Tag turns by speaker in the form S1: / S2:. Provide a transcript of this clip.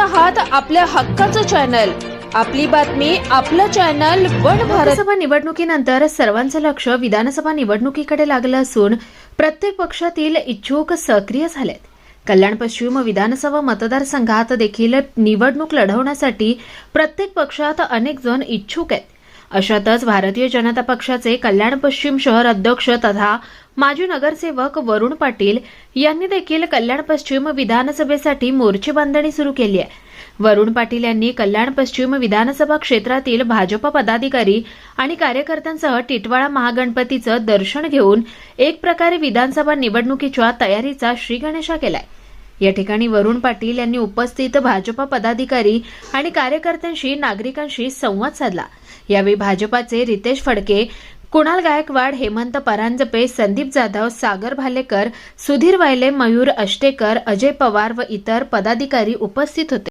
S1: आहात आपल्या हक्काचं चॅनल आपली बातमी आपलं चॅनल वन भारत.
S2: लोकसभा निवडणुकीनंतर सर्वांचं लक्ष विधानसभा निवडणुकीकडे लागलं असून प्रत्येक पक्षातील इच्छुक सक्रिय झालेत. कल्याण पश्चिम विधानसभा मतदारसंघात देखील निवडणूक लढवण्यासाठी प्रत्येक पक्षात अनेक जण इच्छुक आहेत. अशातच भारतीय जनता पक्षाचे कल्याण पश्चिम शहर अध्यक्ष तथा माजी नगरसेवक वरुण पाटील यांनी देखील कल्याण पश्चिम विधानसभेसाठी मोर्चे बांधणी सुरू केली आहे. वरुण पाटील यांनी कल्याण पश्चिम विधानसभा क्षेत्रातील भाजप पदाधिकारी आणि कार्यकर्त्यांसह टिटवाळा महागणपतीचं दर्शन घेऊन एक प्रकारे विधानसभा निवडणुकीच्या तयारीचा श्रीगणेशा केलाय. या ठिकाणी वरुण पाटील यांनी उपस्थित भाजपा पदाधिकारी आणि कार्यकर्त्यांशी नागरिकांशी संवाद साधला. यावेळी भाजपाचे रितेश फडके कुणाल गायकवाड हेमंत परांजपे संदीप जाधव सागर भालेकर सुधीर वायले मयूर अष्टेकर अजय पवार व इतर पदाधिकारी उपस्थित होते.